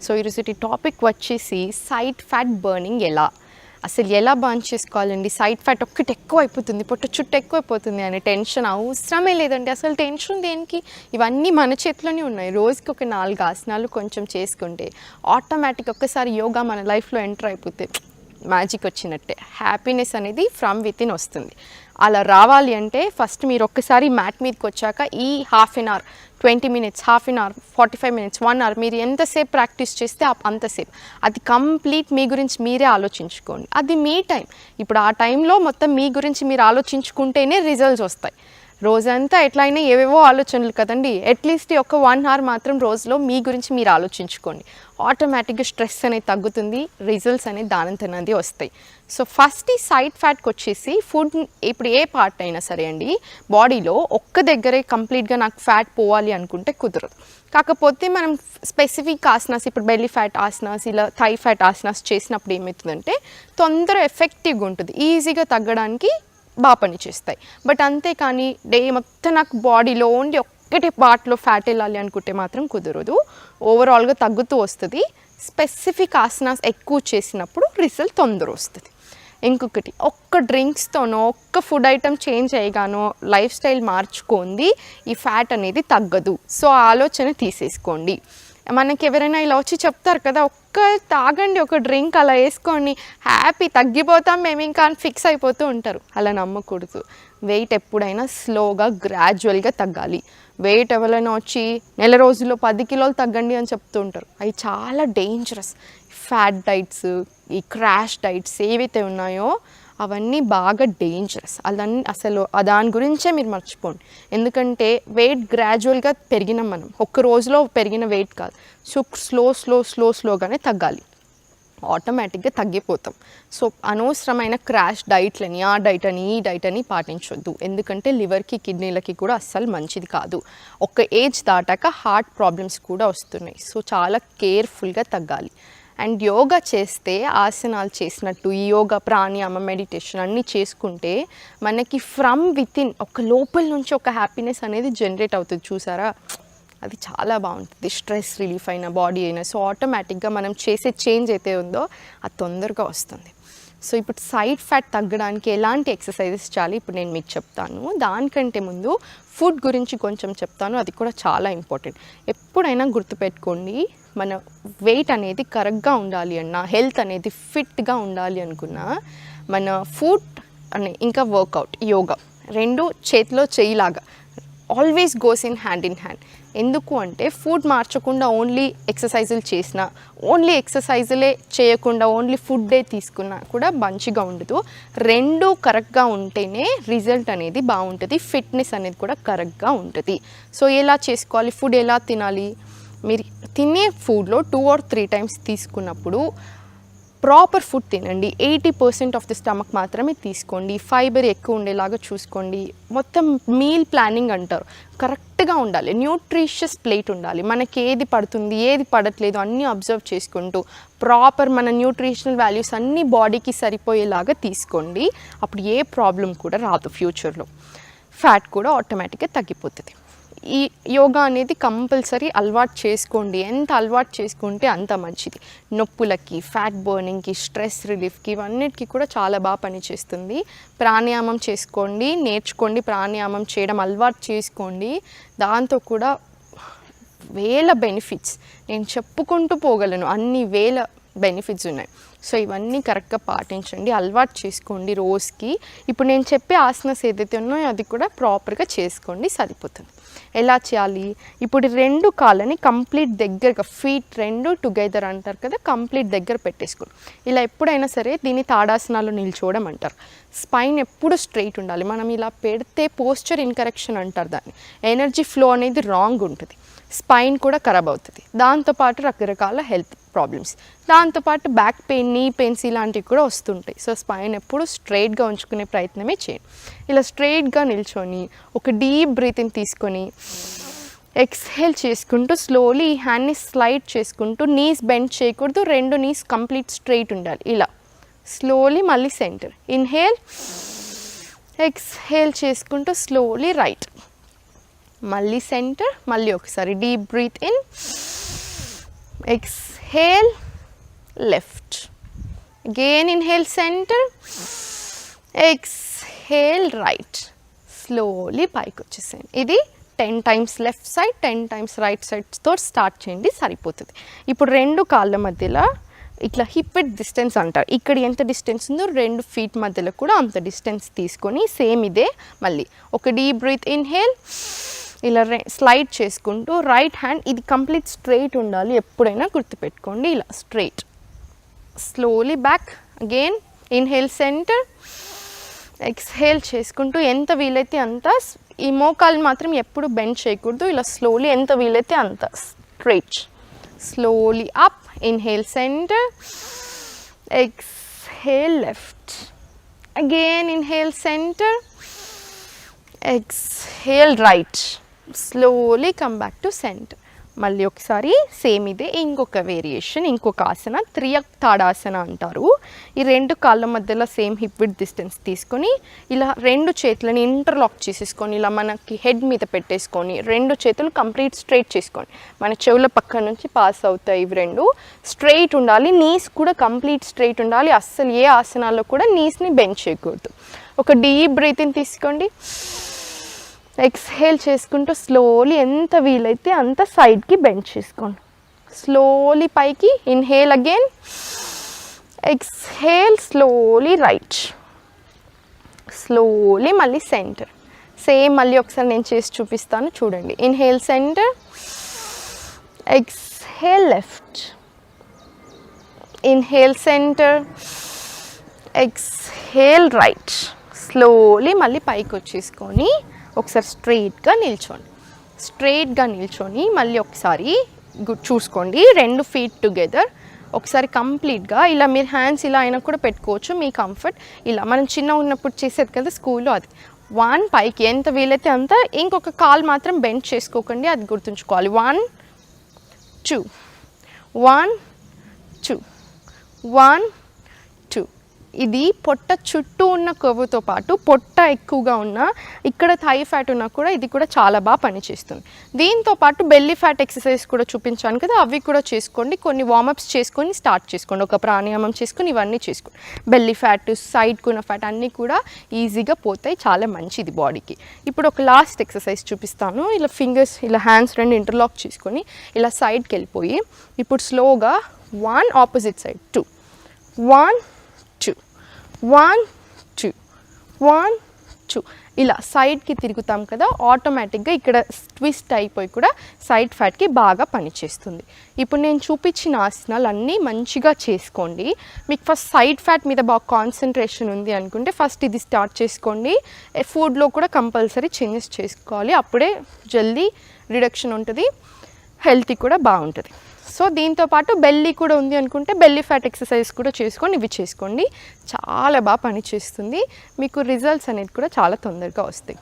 So ఈరోజు topic వచ్చేసి side fat burning ఎలా? అసలు ఎలా బర్న్ చేసుకోవాలండి? సైడ్ ఫ్యాట్ ఒక్కటి ఎక్కువ అయిపోతుంది పొట్ట చుట్టూ ఎక్కువైపోతుంది అనే టెన్షన్ అవసరమే లేదండి. అసలు టెన్షన్ దేనికి? ఇవన్నీ మన చేతిలోనే ఉన్నాయి. రోజుకి ఒక నాలుగు ఆసనాలు కొంచెం చేసుకుంటే ఆటోమేటిక్ ఒక్కసారి యోగా మన లైఫ్లో ఎంటర్ అయిపోతే మ్యాజిక్ వచ్చినట్టే. హ్యాపీనెస్ అనేది ఫ్రమ్ విత్ ఇన్ వస్తుంది. అలా రావాలి అంటే ఫస్ట్ మీరు ఒక్కసారి మ్యాట్ మీదకి వచ్చాక ఈ half an hour twenty minutes half an hour forty five minutes one hour మీరు ఎంతసేపు ప్రాక్టీస్ చేస్తే అంతసేపు అది కంప్లీట్ మీ గురించి మీరే ఆలోచించుకోండి. అది మీ టైం. ఇప్పుడు ఆ టైంలో మొత్తం మీ గురించి మీరు ఆలోచించుకుంటేనే రిజల్ట్స్ వస్తాయి. రోజంతా ఎట్లయినా ఏవేవో ఆలోచనలు కదండి. అట్లీస్ట్ ఒక వన్ అవర్ మాత్రం రోజులో మీ గురించి మీరు ఆలోచించుకోండి. ఆటోమేటిక్గా స్ట్రెస్ అనేది తగ్గుతుంది రిజల్ట్స్ అనేది దానంతనది వస్తాయి. సో ఫస్ట్ ఈ సైడ్ ఫ్యాట్కి వచ్చేసి ఫుడ్ ఇప్పుడు ఏ పార్ట్ అయినా సరే అండి బాడీలో ఒక్క దగ్గరే కంప్లీట్గా నాకు ఫ్యాట్ పోవాలి అనుకుంటే కుదరదు. కాకపోతే మనం స్పెసిఫిక్ ఆసనాస్ ఇప్పుడు బెల్లీ ఫ్యాట్ ఆసనాస్ ఇలా థై ఫ్యాట్ ఆసనాస్ చేసినప్పుడు ఏమవుతుందంటే తొందర ఎఫెక్టివ్గా ఉంటుంది. ఈజీగా తగ్గడానికి బాగా పనిచేస్తాయి. బట్ అంతేకాని డే మొత్తం నాకు బాడీలో ఓన్లీ ఒక్కటి పార్ట్లో ఫ్యాట్ వెళ్ళాలి అనుకుంటే మాత్రం కుదరదు. ఓవరాల్గా తగ్గుతూ వస్తుంది. స్పెసిఫిక్ ఆసనాస్ ఎక్కువ చేసినప్పుడు రిజల్ట్ తొందర వస్తుంది. ఇంకొకటి ఒక్క డ్రింక్స్తోనో ఒక్క ఫుడ్ ఐటమ్ చేంజ్ అయ్యగానో లైఫ్ స్టైల్ మార్చుకోండి. ఈ ఫ్యాట్ అనేది తగ్గదు. సో ఆలోచన తీసేసుకోండి. మనకి ఎవరైనా ఇలా వచ్చి చెప్తారు కదా ఒక్క తాగండి ఒక డ్రింక్ అలా వేసుకోండి హ్యాపీ తగ్గిపోతాం మేము ఇంకా అని ఫిక్స్ అయిపోతూ ఉంటారు. అలా నమ్మకూడదు. వెయిట్ ఎప్పుడైనా స్లోగా గ్రాడ్యువల్గా తగ్గాలి. వెయిట్ ఎవరైనా వచ్చి నెల రోజుల్లో పది కిలోలు తగ్గండి అని చెప్తూ ఉంటారు. అవి చాలా డేంజరస్ ఫ్యాట్ డైట్స్ ఈ క్రాష్ డైట్స్ ఏవైతే ఉన్నాయో అవన్నీ బాగా డేంజరస్ అదన్నీ అసలు దాని గురించే మీరు మర్చిపోండి. ఎందుకంటే వెయిట్ గ్రాడ్యువల్గా పెరిగినాం మనం. ఒక్క రోజులో పెరిగిన వెయిట్ కాదు. సో స్లో స్లో స్లో స్లోగానే తగ్గాలి. ఆటోమేటిక్గా తగ్గిపోతాం. సో అనవసరమైన క్రాష్ డైట్లని ఆ డైట్ అని ఈ డైట్ అని పాటించొద్దు. ఎందుకంటే లివర్కి కిడ్నీలకి కూడా అస్సలు మంచిది కాదు. ఒక ఏజ్ దాటాక హార్ట్ ప్రాబ్లమ్స్ కూడా వస్తున్నాయి. సో చాలా కేర్ఫుల్గా తగ్గాలి. అండ్ యోగా చేస్తే ఆసనాలు చేసినట్టు ఈ యోగా ప్రాణాయామ మెడిటేషన్ అన్నీ చేసుకుంటే మనకి ఫ్రమ్ వితిన్ ఒక లోపల నుంచి ఒక హ్యాపీనెస్ అనేది జనరేట్ అవుతుంది. చూసారా? అది చాలా బాగుంటుంది. స్ట్రెస్ రిలీఫ్ అయిన బాడీ అయినా సో ఆటోమేటిక్గా మనం చేసే చేంజ్ అయితే ఉందో అది తొందరగా వస్తుంది. సో ఇప్పుడు సైడ్ ఫ్యాట్ తగ్గడానికి ఎలాంటి ఎక్సర్సైజెస్ చేయాలి? ఇప్పుడు నేను మీకు చెప్తాను. దానికంటే ముందు ఫుడ్ గురించి కొంచెం చెప్తాను. అది కూడా చాలా ఇంపార్టెంట్. ఎప్పుడైనా గుర్తుపెట్టుకోండి మన వెయిట్ అనేది కరెక్ట్గా ఉండాలి అన్న హెల్త్ అనేది ఫిట్గా ఉండాలి అనుకున్నా మన ఫుడ్ అనే ఇంకా వర్కౌట్ యోగా రెండు చేతిలో చేయిలాగా always goes in hand in hand ఎందుకు అంటే ఫుడ్ మార్చకుండా ఓన్లీ ఎక్సర్సైజులు చేసినా ఓన్లీ ఎక్సర్సైజులే చేయకుండా ఓన్లీ ఫుడ్డే తీసుకున్నా కూడా మంచిగా ఉండదు. రెండు కరెక్ట్గా ఉంటేనే రిజల్ట్ అనేది బాగుంటుంది ఫిట్నెస్ అనేది కూడా కరెక్ట్గా ఉంటుంది. సో ఎలా చేసుకోవాలి ఫుడ్ ఎలా తినాలి? మీరు తినే ఫుడ్లో టూ ఆర్ త్రీ టైమ్స్ తీసుకున్నప్పుడు ప్రాపర్ ఫుడ్ తినండి. Eighty percent of the stomach మాత్రమే తీసుకోండి. ఫైబర్ ఎక్కువ ఉండేలాగా చూసుకోండి. మొత్తం మీల్ ప్లానింగ్ అంటారు. కరెక్ట్గా ఉండాలి. న్యూట్రిషియస్ ప్లేట్ ఉండాలి. మనకి ఏది పడుతుంది ఏది పడట్లేదు అన్నీ అబ్జర్వ్ చేసుకుంటూ ప్రాపర్ మన న్యూట్రిషనల్ వాల్యూస్ అన్నీ బాడీకి సరిపోయేలాగా తీసుకోండి. అప్పుడు ఏ ప్రాబ్లం కూడా రాదు ఫ్యూచర్లో ఫ్యాట్ కూడా ఆటోమేటిక్గా తగ్గిపోతుంది. ఈ యోగా అనేది కంపల్సరీ అలవాటు చేసుకోండి. ఎంత అలవాటు చేసుకుంటే అంత మంచిది. నొప్పులకి ఫ్యాట్ బర్నింగ్కి స్ట్రెస్ రిలీఫ్కి ఇవన్నిటికీ కూడా చాలా బాగా పనిచేస్తుంది ప్రాణాయామం చేసుకోండి నేర్చుకోండి ప్రాణాయామం చేయడం అలవాటు చేసుకోండి. దాంతో కూడా వేల బెనిఫిట్స్ నేను చెప్పుకుంటూ పోగలను. అన్ని వేల బెనిఫిట్స్ ఉన్నాయి. సో ఇవన్నీ కరెక్ట్గా పాటించండి. అలవాటు చేసుకోండి రోజుకి. ఇప్పుడు నేను చెప్పే ఆసనస్ ఏదైతే ఉన్నాయో అది కూడా ప్రాపర్గా చేసుకోండి సరిపోతుంది. ఎలా చేయాలి? ఇప్పుడు రెండు కాళ్ళని కంప్లీట్ దగ్గరగా ఫీట్ రెండు టుగెదర్ అంటారు కదా కంప్లీట్ దగ్గర పెట్టేసుకోండి. ఇలా ఎప్పుడైనా సరే దీన్ని తాడాసనాలు నిల్చోవడం అంటారు స్పైన్ ఎప్పుడు స్ట్రైట్ ఉండాలి. మనం ఇలా పెడితే పోస్చర్ ఇన్కరెక్షన్ అంటారు దాన్ని. ఎనర్జీ ఫ్లో అనేది రాంగ్ ఉంటుంది. స్పైన్ కూడా ఖరాబ్ అవుతుంది. దాంతోపాటు రకరకాల హెల్త్ ప్రాబ్లమ్స్ దాంతోపాటు బ్యాక్ పెయిన్ నీ పెయిన్స్ ఇలాంటివి కూడా వస్తుంటాయి. సో స్పైన్ ఎప్పుడు స్ట్రైట్గా ఉంచుకునే ప్రయత్నమే చేయండి. ఇలా స్ట్రైట్గా నిల్చొని ఒక డీప్ బ్రీతింగ్ తీసుకొని ఎక్స్హేల్ చేసుకుంటూ స్లోలీ ఈ హ్యాండ్ని స్లైడ్ చేసుకుంటూ నీస్ బెండ్ చేయకూడదు రెండు నీస్ కంప్లీట్ స్ట్రైట్ ఉండాలి. ఇలా. స్లోలీ మళ్ళీ సెంటర్ ఇన్హేల్ ఎక్స్హేల్ చేసుకుంటూ స్లోలీ రైట్ మళ్ళీ సెంటర్ మళ్ళీ ఒకసారి deep breath in ex exhale left again inhale center. Exhale right. Slowly పైకి వచ్చేసేయండి. ఇది ten times left side ten times right సైడ్తో start చేయండి సరిపోతుంది. ఇప్పుడు రెండు కాళ్ళ మధ్యలో ఇట్లా హిప్ విత్ డిస్టెన్స్ అంటారు. ఇక్కడ ఎంత డిస్టెన్స్ ఉందో రెండు ఫీట్ మధ్యలో కూడా అంత డిస్టెన్స్ తీసుకొని సేమ్ ఇదే మళ్ళీ. ఒక డీప్ బ్రీత్ ఇన్హేల్ ఇలా స్లైడ్ చేసుకుంటూ రైట్ హ్యాండ్ ఇది కంప్లీట్ స్ట్రైట్ ఉండాలి. ఎప్పుడైనా గుర్తుపెట్టుకోండి ఇలా straight slowly back again inhale centre exhale చేసుకుంటూ ఎంత వీలైతే అంత ఈ మోకాలు మాత్రం ఎప్పుడు బెండ్ చేయకూడదు. ఇలా స్లోలీ ఎంత వీలైతే అంత straight slowly up inhale centre exhale left again inhale centre exhale right slowly come back to centre మళ్ళీ ఒకసారి సేమ్ ఇదే ఇంకొక వేరియేషన్ ఇంకొక ఆసన త్రియ తాడాసన అంటారు. ఈ రెండు కాళ్ళ మధ్యలో సేమ్ హిప్ విత్ డిస్టెన్స్ తీసుకొని ఇలా రెండు చేతులని ఇంటర్లాక్ చేసేసుకొని ఇలా మనకి హెడ్ మీద పెట్టేసుకొని రెండు చేతులు కంప్లీట్ స్ట్రైట్ చేసుకోండి మన చెవుల పక్క నుంచి పాస్ అవుతాయి ఇవి రెండు. స్ట్రైట్ ఉండాలి నీస్ కూడా కంప్లీట్ స్ట్రైట్ ఉండాలి. అస్సలు ఏ ఆసనాల్లో కూడా నీస్ని బెంచ్ చేయకూడదు. ఒక డీప్ బ్రీతింగ్ తీసుకోండి. ఎక్స్హేల్ చేసుకుంటూ స్లోలీ ఎంత వీలైతే అంత సైడ్కి బెండ్ చేసుకోండి. స్లోలీ పైకి inhale again exhale slowly right slowly మళ్ళీ సెంటర్ సేమ్ మళ్ళీ ఒకసారి నేను చేసి చూపిస్తాను చూడండి. Inhale centre exhale left inhale centre exhale right slowly మళ్ళీ పైకి వచ్చేసుకొని ఒకసారి స్ట్రెయిట్గా నిల్చోండి. స్ట్రెయిట్గా నిల్చొని మళ్ళీ ఒకసారి గు- చూసుకోండి. రెండు ఫీట్ టుగెదర్. ఒకసారి కంప్లీట్గా ఇలా మీరు హ్యాండ్స్ ఇలా అయినా కూడా పెట్టుకోవచ్చు. మీ కంఫర్ట్. ఇలా మనం చిన్న ఉన్నప్పుడు చేసేది కదా స్కూల్లో అది. వన్ పైకి ఎంత వీలైతే అంత ఇంకొక కాల్ మాత్రం బెండ్ చేసుకోకండి. అది గుర్తుంచుకోవాలి. One two. One two. One ఇది పొట్ట చుట్టూ ఉన్న కొవ్వుతో పాటు పొట్ట ఎక్కువగా ఉన్న ఇక్కడ థై ఫ్యాట్ ఉన్నా కూడా ఇది కూడా చాలా బాగా పనిచేస్తుంది. దీంతో పాటు బెల్లీ ఫ్యాట్ ఎక్సర్సైజ్ కూడా చూపించాను కదా అవి కూడా చేసుకోండి. కొన్ని వార్మప్స్ చేసుకొని స్టార్ట్ చేసుకోండి. ఒక ప్రాణాయామం చేసుకొని ఇవన్నీ చేసుకోండి. బెల్లీ ఫ్యాట్ సైడ్కు ఉన్న ఫ్యాట్ అన్నీ కూడా ఈజీగా పోతాయి. చాలా మంచిది బాడీకి ఇప్పుడు ఒక లాస్ట్ ఎక్సర్సైజ్ చూపిస్తాను. ఇలా ఫింగర్స్ ఇలా హ్యాండ్స్ రెండు ఇంటర్లాక్ చేసుకొని ఇలా సైడ్కి వెళ్ళిపోయి ఇప్పుడు స్లోగా one opposite side two one one two one two ఇలా సైడ్కి తిరుగుతాం కదా ఆటోమేటిక్గా ఇక్కడ ట్విస్ట్ అయిపోయి కూడా సైడ్ ఫ్యాట్కి బాగా పనిచేస్తుంది. ఇప్పుడు నేను చూపించిన ఆసనాలు అన్నీ మంచిగా చేసుకోండి. మీకు ఫస్ట్ సైడ్ ఫ్యాట్ మీద బాగా కాన్సన్ట్రేషన్ ఉంది అనుకుంటే ఫస్ట్ ఇది స్టార్ట్ చేసుకోండి. Eh, ఫుడ్లో కూడా కంపల్సరీ చేంజెస్ చేసుకోవాలి. అప్పుడే జల్దీ రిడక్షన్ ఉంటుంది. హెల్తీ కూడా బాగుంటుంది. సో దీంతో పాటు బెల్లీ కూడా ఉంది అనుకుంటే బెల్లీ ఫ్యాట్ ఎక్సర్సైజ్ కూడా చేసుకొని ఇవి చేసుకోండి. చాలా బాగా పనిచేస్తుంది. మీకు రిజల్ట్స్ అనేది కూడా చాలా తొందరగా వస్తాయి.